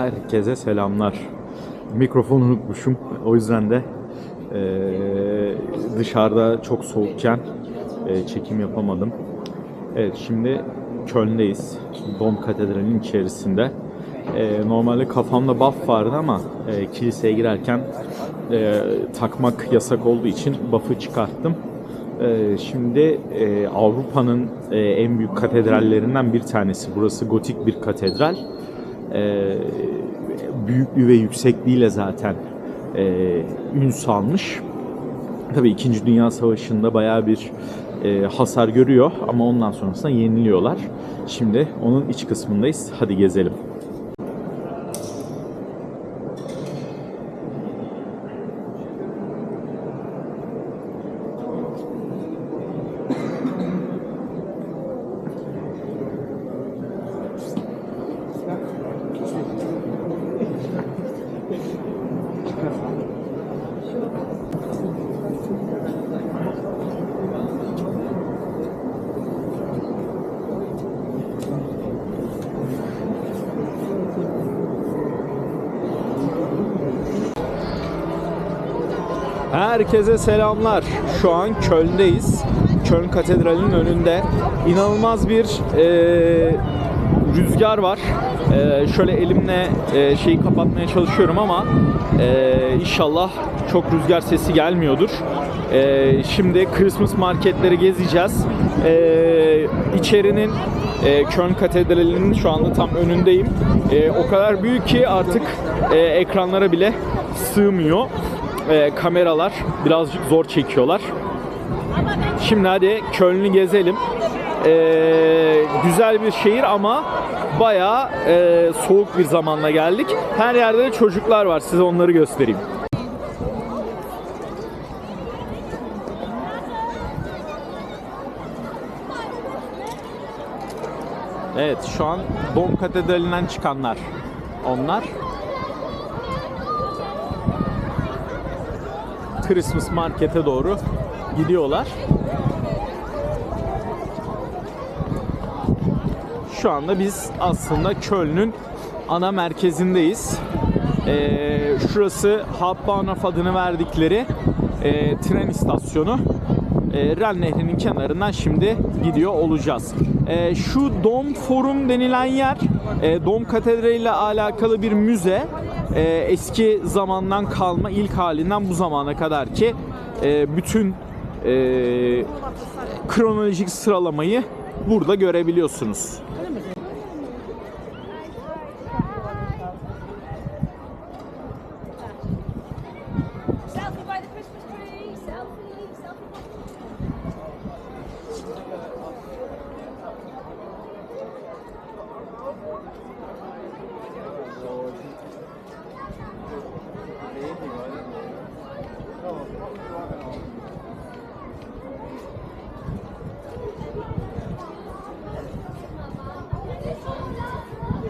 Herkese selamlar. Mikrofonu unutmuşum. O yüzden de eee, dışarıda çok soğukken eee, çekim yapamadım. Evet şimdi Köln'deyiz. Dom Katedrali'nin içerisinde. Eee, normalde kafamda buff vardı ama eee, kiliseye girerken eee, takmak yasak olduğu için buff'ı çıkarttım. Eee, şimdi eee, Avrupa'nın eee, en büyük katedrallerinden bir tanesi. Burası gotik bir katedral. Eee, büyüklüğü ve yüksekliğiyle zaten eee ün salmış. Tabii 2. Dünya Savaşı'nda bayağı bir eee, hasar görüyor ama ondan sonrasında yeniliyorlar. Şimdi onun iç kısmındayız. Hadi gezelim. Herkese selamlar. Şu an Köln'deyiz. Köln Katedrali'nin önünde. İnanılmaz bir eee, rüzgar var. Eee, şöyle elimle eee, şeyi kapatmaya çalışıyorum ama eee, inşallah çok rüzgar sesi gelmiyordur. Eee, şimdi Christmas marketleri gezeceğiz. Eee içerinin e, Köln Katedrali'nin şu anda tam önündeyim. E, o kadar büyük ki artık e, ekranlara bile sığmıyor. E, kameralar birazcık zor çekiyorlar. Şimdi hadi Köln'ü gezelim. E, güzel bir şehir ama bayağı e, soğuk bir zamanla geldik. Her yerde de çocuklar var. Size onları göstereyim. Evet şu an Dom Katedrali'nden çıkanlar onlar. Christmas Market'e doğru gidiyorlar. Şu anda biz aslında Köln'ün ana merkezindeyiz. Ee, şurası Hauptbahnhof adını verdikleri e, tren istasyonu. E, Ren Nehri'nin kenarından şimdi gidiyor olacağız. E, şu Dom Forum denilen yer e, Dom Katedrali ile alakalı bir müze. E, eski zamandan kalma ilk halinden bu zamana kadar ki e, bütün e, kronolojik sıralamayı burada görebiliyorsunuz.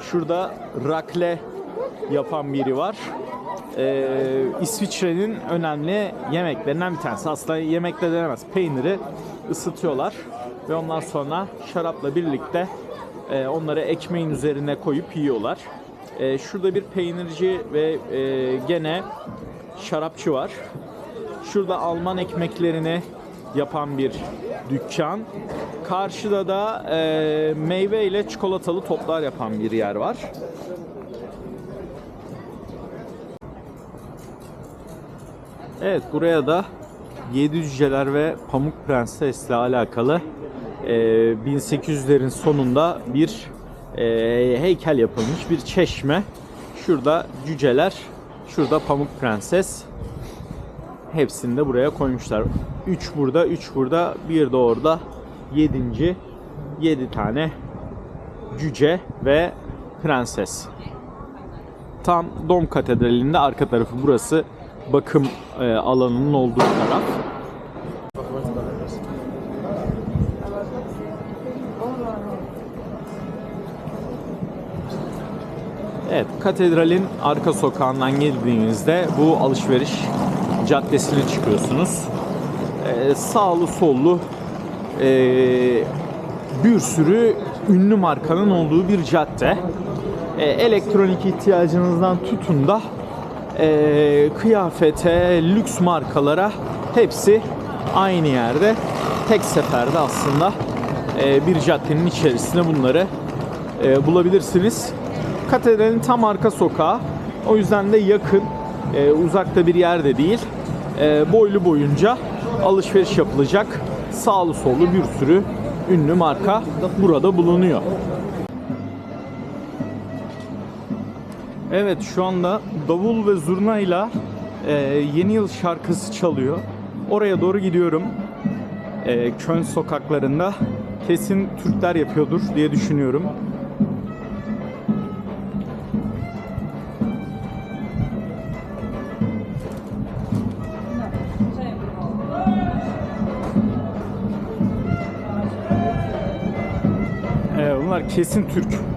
Şurada rakle yapan biri var. Ee, İsviçre'nin önemli yemeklerinden bir tanesi. Aslında yemek de denemez. Peyniri ısıtıyorlar ve ondan sonra şarapla birlikte e, onları ekmeğin üzerine koyup yiyorlar. E, şurada bir peynirci ve e, gene şarapçı var. Şurada Alman ekmeklerini yapan bir dükkan. Karşıda da e, meyve ile çikolatalı toplar yapan bir yer var. Evet buraya da Yedi Cüceler ve Pamuk Prenses'le alakalı e, 1800'lerin sonunda bir e, heykel yapılmış bir çeşme. Şurada cüceler, şurada Pamuk Prenses. Hepsini de buraya koymuşlar. 3 burada, 3 burada, bir de orada. 7. 7 tane cüce ve prenses. Tam Dom Katedrali'nde arka tarafı burası bakım e, alanının olduğu taraf. Evet, katedralin arka sokağından geldiğinizde bu alışveriş caddesine çıkıyorsunuz. Ee, sağlı sollu ee, bir sürü ünlü markanın olduğu bir cadde. Ee, elektronik ihtiyacınızdan tutun da ee, kıyafete, lüks markalara hepsi aynı yerde. Tek seferde aslında ee, bir caddenin içerisinde bunları ee, bulabilirsiniz. Katedralin tam arka sokağı. O yüzden de yakın, e, uzakta bir yerde değil. E, boylu boyunca alışveriş yapılacak sağlı sollu bir sürü ünlü marka burada bulunuyor. Evet şu anda davul ve zurnayla e, yeni yıl şarkısı çalıyor. Oraya doğru gidiyorum. E, Köln sokaklarında kesin Türkler yapıyordur diye düşünüyorum. Kesin Türk.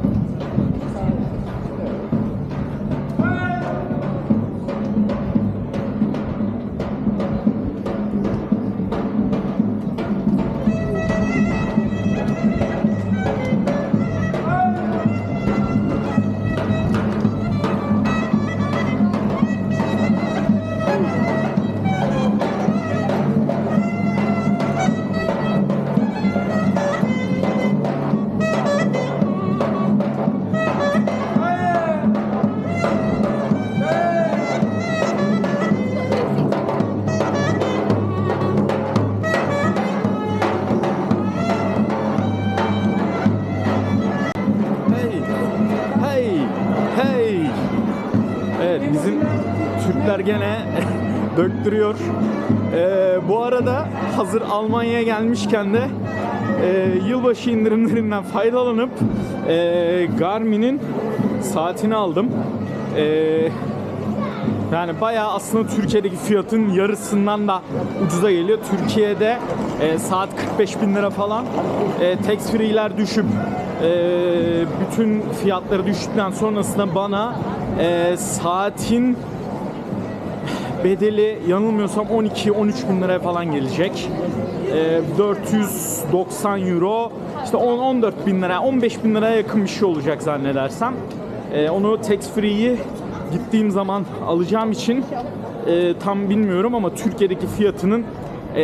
Döktürüyor. Ee, bu arada hazır Almanya'ya gelmişken de e, yılbaşı indirimlerinden faydalanıp e, Garmin'in saatini aldım. E, yani bayağı aslında Türkiye'deki fiyatın yarısından da ucuza geliyor. Türkiye'de e, saat 45 bin lira falan. E, tax free'ler düşüp e, bütün fiyatları düştükten sonrasında bana e, saatin bedeli yanılmıyorsam 12-13 bin liraya falan gelecek. E, 490 euro işte 10-14 bin lira 15 bin liraya yakın bir şey olacak zannedersem. E, onu tax free'yi gittiğim zaman alacağım için e, tam bilmiyorum ama Türkiye'deki fiyatının e,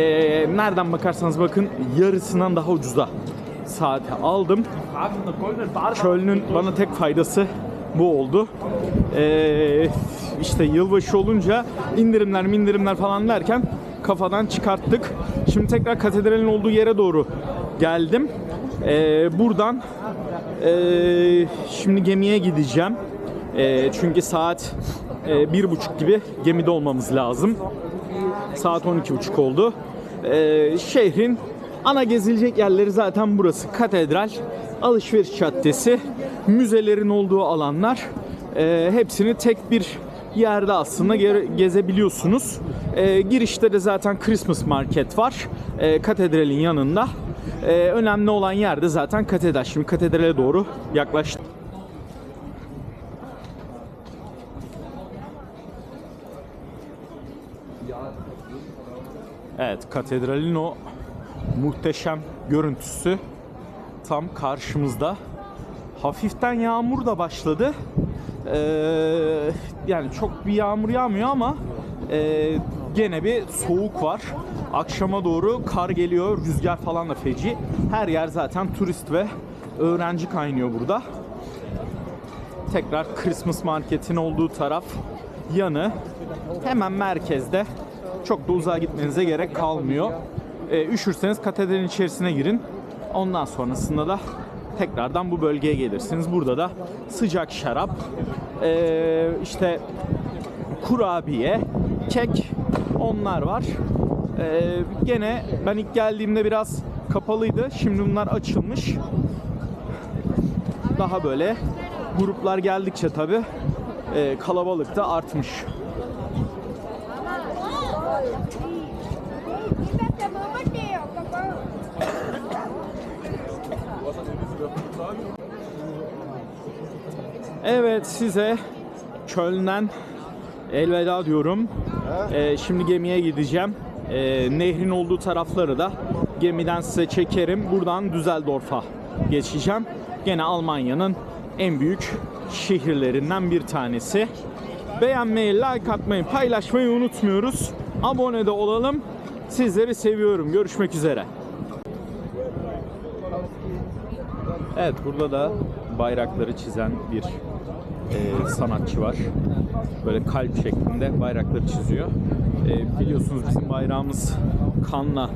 nereden bakarsanız bakın yarısından daha ucuza saati aldım. Köln'ün bana tek faydası bu oldu. E, işte yılbaşı olunca indirimler indirimler falan derken kafadan çıkarttık. Şimdi tekrar katedralin olduğu yere doğru geldim. E, buradan e, şimdi gemiye gideceğim. E, çünkü saat e, bir buçuk gibi gemide olmamız lazım. Saat 12.30 oldu. E, şehrin ana gezilecek yerleri zaten burası. Katedral, alışveriş caddesi, müzelerin olduğu alanlar. E, hepsini tek bir yerde aslında ge- gezebiliyorsunuz. E, girişte de zaten Christmas Market var. E, katedralin yanında. E, önemli olan yerde zaten katedral. Şimdi katedrale doğru yaklaştık. Evet, katedralin o muhteşem görüntüsü tam karşımızda. Hafiften yağmur da başladı. Ee, yani çok bir yağmur yağmıyor ama e, gene bir soğuk var. Akşama doğru kar geliyor, rüzgar falan da feci. Her yer zaten turist ve öğrenci kaynıyor burada. Tekrar Christmas marketin olduğu taraf yanı hemen merkezde. Çok da uzağa gitmenize gerek kalmıyor. Ee, üşürseniz katedralin içerisine girin. Ondan sonrasında da tekrardan bu bölgeye gelirsiniz. Burada da sıcak şarap, işte kurabiye, kek onlar var. Ee, gene ben ilk geldiğimde biraz kapalıydı. Şimdi bunlar açılmış. Daha böyle gruplar geldikçe tabi kalabalık da artmış. Evet size Köln'den elveda diyorum. Ee, şimdi gemiye gideceğim. Ee, nehrin olduğu tarafları da gemiden size çekerim. Buradan Düsseldorf'a geçeceğim. Gene Almanya'nın en büyük şehirlerinden bir tanesi. Beğenmeyi, like atmayı, paylaşmayı unutmuyoruz. Abone de olalım. Sizleri seviyorum. Görüşmek üzere. Evet burada da bayrakları çizen bir e, sanatçı var. Böyle kalp şeklinde bayrakları çiziyor. E, biliyorsunuz bizim bayrağımız kanla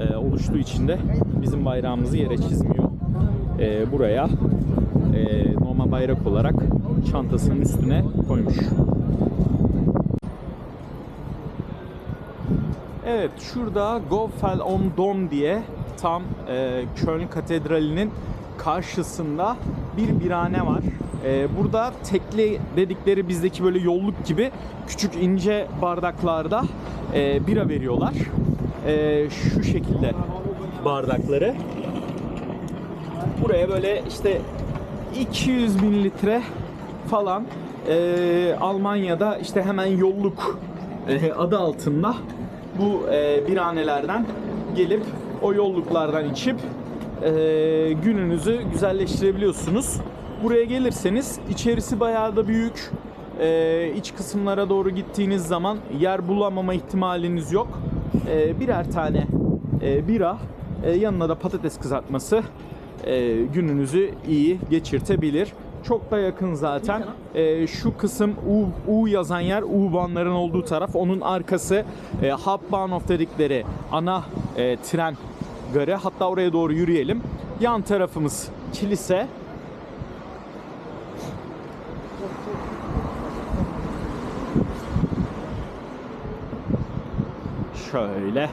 e, oluştuğu için de bizim bayrağımızı yere çizmiyor. E, buraya e, normal bayrak olarak çantasının üstüne koymuş. Evet şurada Gofel om Dom diye tam e, Köln Katedrali'nin karşısında bir birane var. E, burada tekli dedikleri bizdeki böyle yolluk gibi küçük ince bardaklarda e, bira veriyorlar. E, şu şekilde bardakları. Buraya böyle işte 200 mililitre falan e, Almanya'da işte hemen yolluk e, adı altında bu e, biranelerden gelip o yolluklardan içip e, gününüzü güzelleştirebiliyorsunuz. Buraya gelirseniz içerisi bayağı da büyük. E, iç kısımlara doğru gittiğiniz zaman yer bulamama ihtimaliniz yok. E, birer tane e, bira, e, yanına da patates kızartması e, gününüzü iyi geçirtebilir. Çok da yakın zaten. E, şu kısım U, U yazan yer U-Bahn'ların olduğu taraf. Onun arkası e, Hauptbahnhof dedikleri ana e, tren garı. Hatta oraya doğru yürüyelim. Yan tarafımız kilise. Şöyle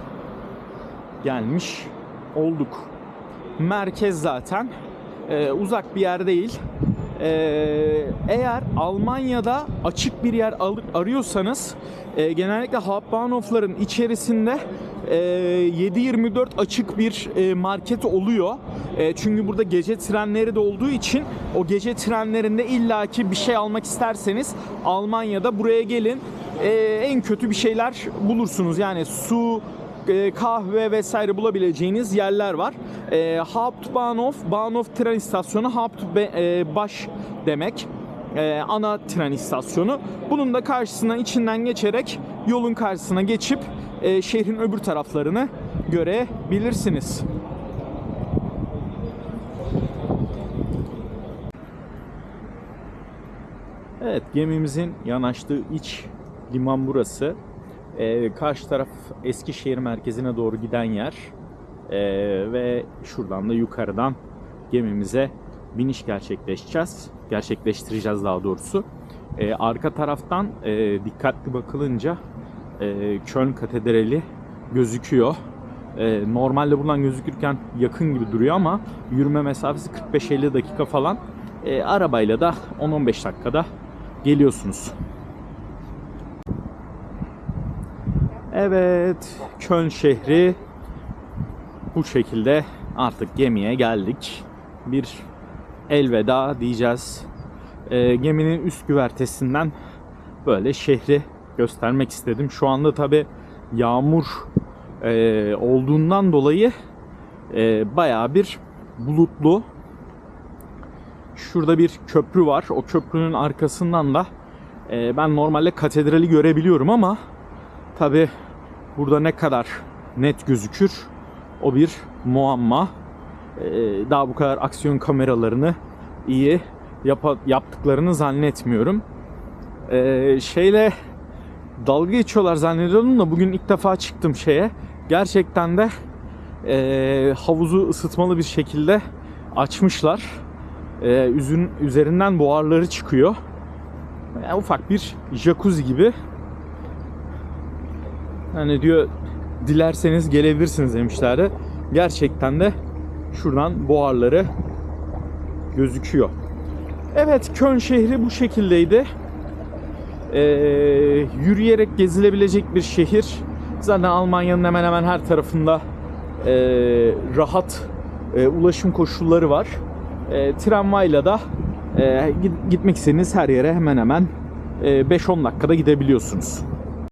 gelmiş olduk. Merkez zaten Ee, uzak bir yer değil. Ee, eğer Almanya'da açık bir yer arıyorsanız e, genellikle Hauptbahnhof'ların içerisinde 7-24 açık bir e, market oluyor. E, çünkü burada gece trenleri de olduğu için o gece trenlerinde illaki bir şey almak isterseniz Almanya'da buraya gelin. E, en kötü bir şeyler bulursunuz. Yani su, e, kahve vesaire bulabileceğiniz yerler var. E, Hauptbahnhof, Bahnhof tren istasyonu, Haupt e, baş demek. E, ana tren istasyonu. Bunun da karşısına içinden geçerek yolun karşısına geçip e, şehrin öbür taraflarını görebilirsiniz. Evet gemimizin yanaştığı iç liman burası. Ee, karşı taraf Eskişehir merkezine doğru giden yer. Ee, ve şuradan da yukarıdan gemimize biniş gerçekleşeceğiz. Gerçekleştireceğiz daha doğrusu. Ee, arka taraftan e, dikkatli bakılınca e, Köln Katedrali gözüküyor. Ee, normalde buradan gözükürken yakın gibi duruyor ama yürüme mesafesi 45-50 dakika falan. Ee, arabayla da 10-15 dakikada geliyorsunuz. Evet, Köln şehri bu şekilde artık gemiye geldik. Bir elveda diyeceğiz. Ee, geminin üst güvertesinden böyle şehri göstermek istedim. Şu anda tabi yağmur e, olduğundan dolayı e, bayağı bir bulutlu. Şurada bir köprü var. O köprünün arkasından da e, ben normalde katedrali görebiliyorum ama tabi burada ne kadar net gözükür o bir muamma. Ee, daha bu kadar aksiyon kameralarını iyi yapa- yaptıklarını zannetmiyorum. Ee, şeyle dalga geçiyorlar zannediyordum da bugün ilk defa çıktım şeye. Gerçekten de e, havuzu ısıtmalı bir şekilde açmışlar. E, üzün, üzerinden buharları çıkıyor. Yani ufak bir jacuzzi gibi. Hani diyor dilerseniz gelebilirsiniz demişlerdi. gerçekten de şuradan buharları gözüküyor. Evet Köln şehri bu şekildeydi. Ee, yürüyerek gezilebilecek bir şehir. Zaten Almanya'nın hemen hemen her tarafında e, rahat e, ulaşım koşulları var. E, tramvayla da e, git- gitmek istediğiniz her yere hemen hemen e, 5-10 dakikada gidebiliyorsunuz.